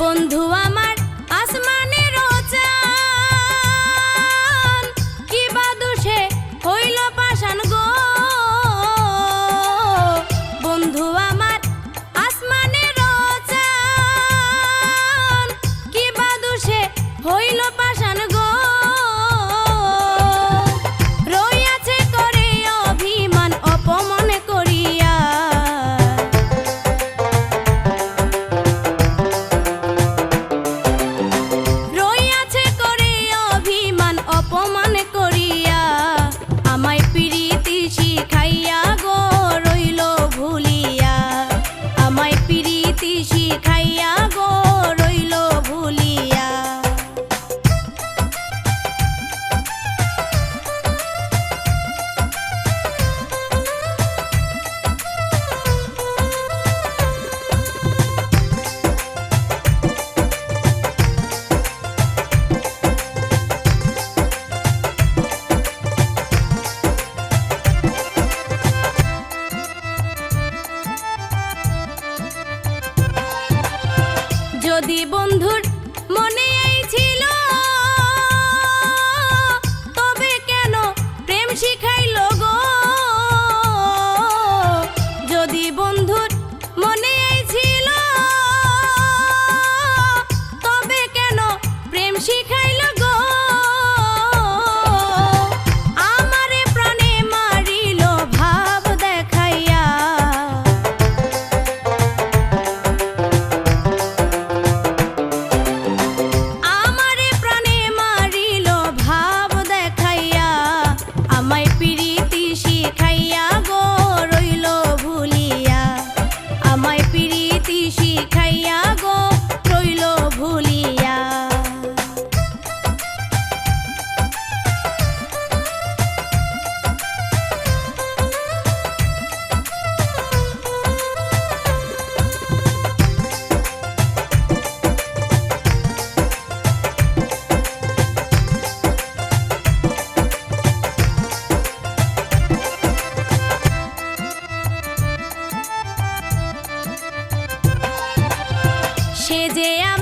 বন্ধু আমার বন্ধুর মনে ছিল। তবে কেন প্রেম শিখাইল গো? যদি বন্ধুর মনে আছে যে আমার